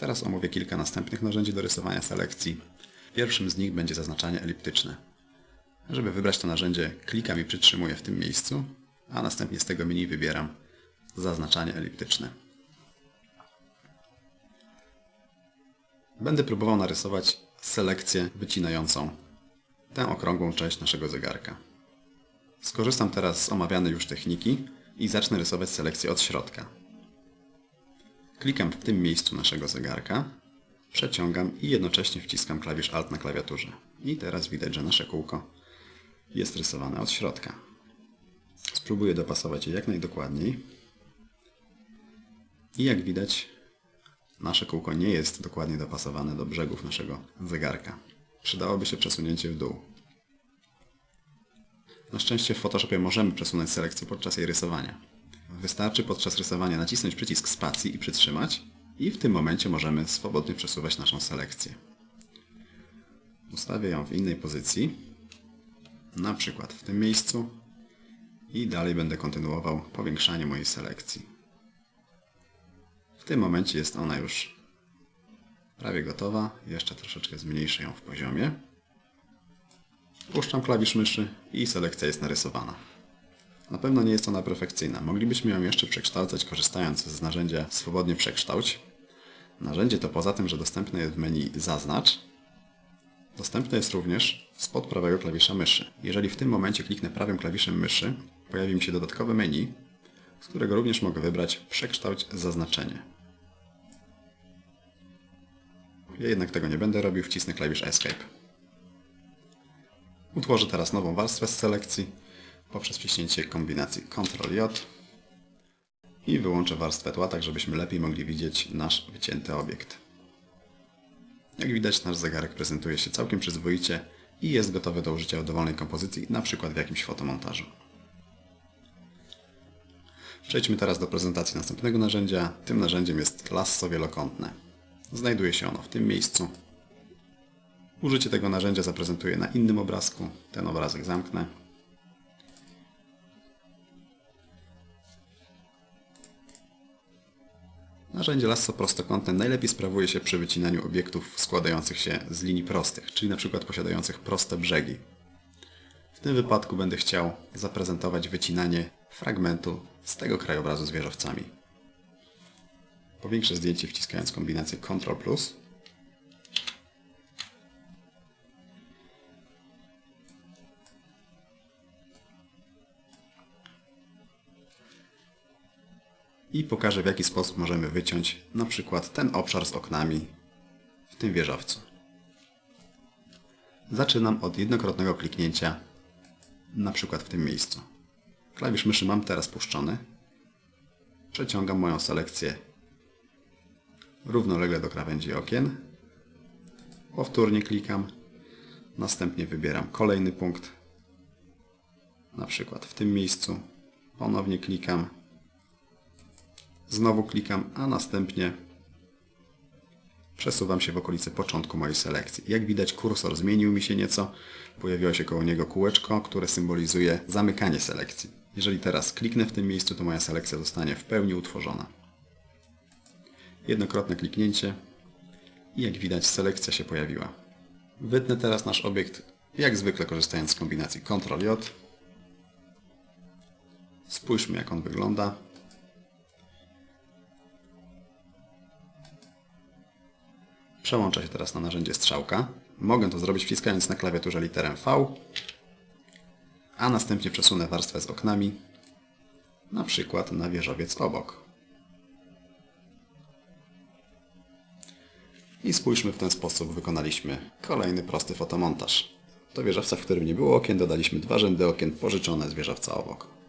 Teraz omówię kilka następnych narzędzi do rysowania selekcji. Pierwszym z nich będzie zaznaczanie eliptyczne. Żeby wybrać to narzędzie, klikam i przytrzymuję w tym miejscu, a następnie z tego menu wybieram zaznaczanie eliptyczne. Będę próbował narysować selekcję wycinającą tę okrągłą część naszego zegarka. Skorzystam teraz z omawianej już techniki i zacznę rysować selekcję od środka. Klikam w tym miejscu naszego zegarka, przeciągam i jednocześnie wciskam klawisz Alt na klawiaturze. I teraz widać, że nasze kółko jest rysowane od środka. Spróbuję dopasować je jak najdokładniej. I jak widać, nasze kółko nie jest dokładnie dopasowane do brzegów naszego zegarka. Przydałoby się przesunięcie w dół. Na szczęście w Photoshopie możemy przesunąć selekcję podczas jej rysowania. Wystarczy podczas rysowania nacisnąć przycisk spacji i przytrzymać i w tym momencie możemy swobodnie przesuwać naszą selekcję. Ustawię ją w innej pozycji, na przykład w tym miejscu i dalej będę kontynuował powiększanie mojej selekcji. W tym momencie jest ona już prawie gotowa. Jeszcze troszeczkę zmniejszę ją w poziomie. Puszczam klawisz myszy i selekcja jest narysowana. Na pewno nie jest ona perfekcyjna. Moglibyśmy ją jeszcze przekształcać korzystając z narzędzia Swobodnie Przekształć. Narzędzie to poza tym, że dostępne jest w menu Zaznacz, dostępne jest również spod prawego klawisza myszy. Jeżeli w tym momencie kliknę prawym klawiszem myszy, pojawi mi się dodatkowe menu, z którego również mogę wybrać Przekształć zaznaczenie. Ja jednak tego nie będę robił, wcisnę klawisz Escape. Utworzę teraz nową warstwę z selekcji poprzez wciśnięcie kombinacji Ctrl-J i wyłączę warstwę tła, tak żebyśmy lepiej mogli widzieć nasz wycięty obiekt. Jak widać nasz zegarek prezentuje się całkiem przyzwoicie i jest gotowy do użycia w dowolnej kompozycji, przykład w jakimś fotomontażu. Przejdźmy teraz do prezentacji następnego narzędzia. Tym narzędziem jest lasso wielokątne. Znajduje się ono w tym miejscu. Użycie tego narzędzia zaprezentuję na innym obrazku. Ten obrazek zamknę. Narzędzie lasso prostokątne najlepiej sprawuje się przy wycinaniu obiektów składających się z linii prostych, czyli np. posiadających proste brzegi. W tym wypadku będę chciał zaprezentować wycinanie fragmentu z tego krajobrazu z wieżowcami. Powiększę zdjęcie wciskając kombinację Ctrl+. I pokażę w jaki sposób możemy wyciąć na przykład ten obszar z oknami w tym wieżowcu. Zaczynam od jednokrotnego kliknięcia na przykład w tym miejscu. Klawisz myszy mam teraz puszczony. Przeciągam moją selekcję równolegle do krawędzi okien. Powtórnie klikam. Następnie wybieram kolejny punkt. Na przykład w tym miejscu. Ponownie klikam. Znowu klikam, a następnie przesuwam się w okolice początku mojej selekcji. Jak widać kursor zmienił mi się nieco. Pojawiło się koło niego kółeczko, które symbolizuje zamykanie selekcji. Jeżeli teraz kliknę w tym miejscu, to moja selekcja zostanie w pełni utworzona. Jednokrotne kliknięcie i jak widać selekcja się pojawiła. Wytnę teraz nasz obiekt, jak zwykle korzystając z kombinacji Ctrl-J. Spójrzmy jak on wygląda. Przełączę się teraz na narzędzie strzałka. Mogę to zrobić wciskając na klawiaturze literę V, a następnie przesunę warstwę z oknami, na przykład na wieżowiec obok. I spójrzmy, w ten sposób wykonaliśmy kolejny prosty fotomontaż. Do wieżowca, w którym nie było okien, dodaliśmy dwa rzędy okien pożyczone z wieżowca obok.